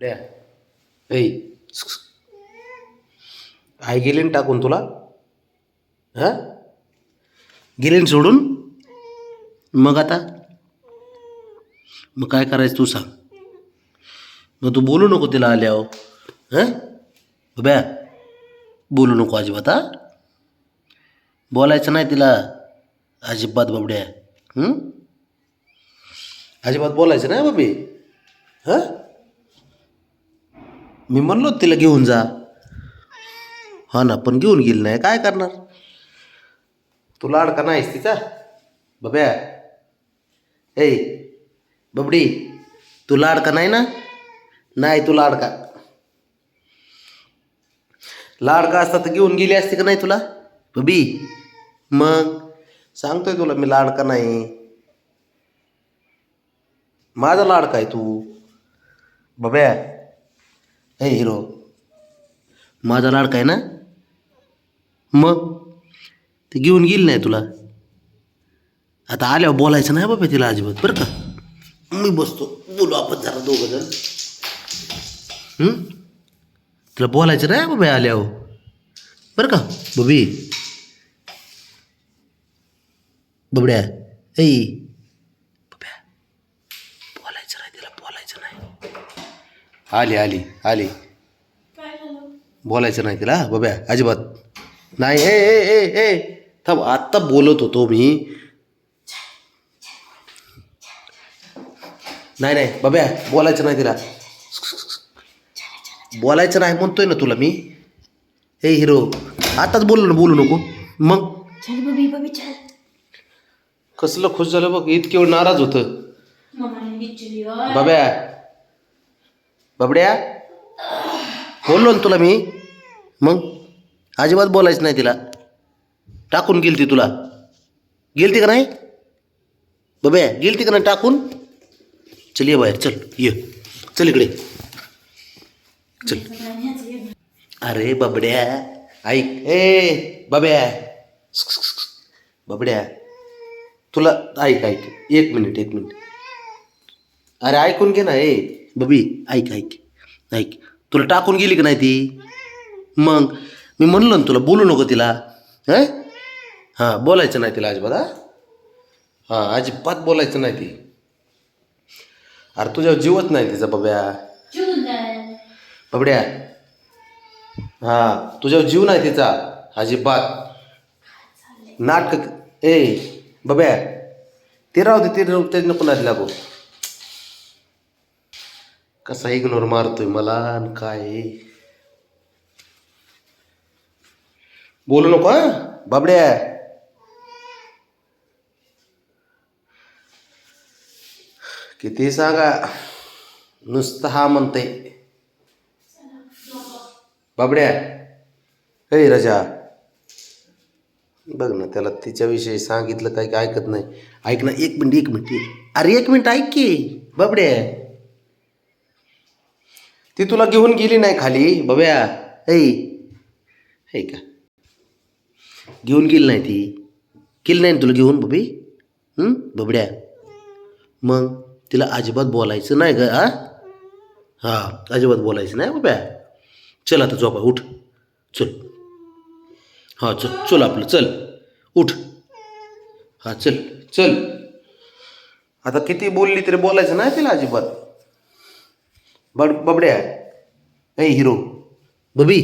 द्या ऐ आई गेलीन टाकून तुला? हा? गेलीन सोडून? मग आता? मग काय करायचं तू सांग. मग तू बोलू नको तिला आल्यावर. हां? बया बोलू नको अजिबात हा? बोलायचं नाही तिला. अजिबात बाबड्या. अजिबात बोलायचं नाही बाबी. हां? मी म्हणलो तिला घेऊन जा. हा ना पण घेऊन गेली नाही. काय करणार? तुला अडका नाहीस तिचा? बब्या. ए बबडी तुला अडका नाही ना? नाही तुला अडका. लाडका असता तर घेऊन गेली असती का नाही तुला? बबी. मग? सांगतोय तुला मी लाडका नाही. माझा लाडका आहे तू. बब्या. हे हिरो माझा लाडका आहे ना? मग? ते घेऊन गेली नाही तुला? आता आल्यावर बोलायचं नाही बाबा तिला अजिबात बरं का? मी बसतो बोलू आपण जरा दोघं जण. तिला बोलायचं नाही बाबा आल्यावर. बरं का? बबी. बबड्या ऐ बब्या बोलायचं नाही तिला बोलायचं नाही आली आली आली. बोलायचं नाही तिला बब्या अजिबात. नाही ए ए ए ए थांब आत्ता बोलत होतो मी. नाही नाही बब्या बोलायचं नाही तिला. बोलायचं नाही म्हणतोय ना तुला मी. हे हिरो आताच बोललो ना बोलू नको. मग? चल बबी बबी चल. कसलं खुश झालं बघ इतके वेळ नाराज होतं. बाब्या बाबड्या? बोललो ना तुला मी. मग? अजिबात बोलायचं नाही तिला. टाकून गेलती तुला. गेलती का नाही? बाब्या गेलती का नाही टाकून? चल ये बाहेर चल ये. चल इकडे. चल. अरे बाबड्या ऐक. ए बाब्या बाबड्या तुला ऐक ऐक. एक मिनिट एक मिनिट. अरे ऐकून घे ना ए बबी ऐक ऐक ऐक. तुला टाकून गेली का नाही ती? मग मी म्हणलो ना तुला बोलू नको तिला. हां? हां बोलायचं नाही तिला अजिबात हां? अजिबात बोलायचं नाही ती. अरे तुझ्यावर जीवच नाही तिचा बब्या. बबड्या. हां तुझ्यावर जीव नाही तिचा अजिबात. नाटक ए बब्या. ते राहू दे ते राहू ते नको नाही लागू. कसा इग्नोर मारतोय मला काय? बोलू नको हा? बाबड्या. किती सांगा? नुसतं हा म्हणते बाबड्या. हे रजा. बघ ना त्याला तिच्याविषयी सांगितलं काही काय ऐकत नाही. ऐक ना एक मिनिट एक मिनिट. अरे एक मिनिट ऐक की बाबड्या. ती तुला घेऊन गेली नाही खाली बब्या. ऐ हे का? घेऊन गेली नाही ती. गेली नाही तुला घेऊन बबी? बबड्या. मग तिला अजिबात बोलायचं नाही ग हा हां अजिबात बोलायचं नाही बब्या. चल आता झोपा उठ. चल. हां चल चल आपलं चल. उठ. हां चल चल. आता किती बोलली तरी बोलायचं नाही तिला अजिबात. बड बबड्या ऐ हिरो बबी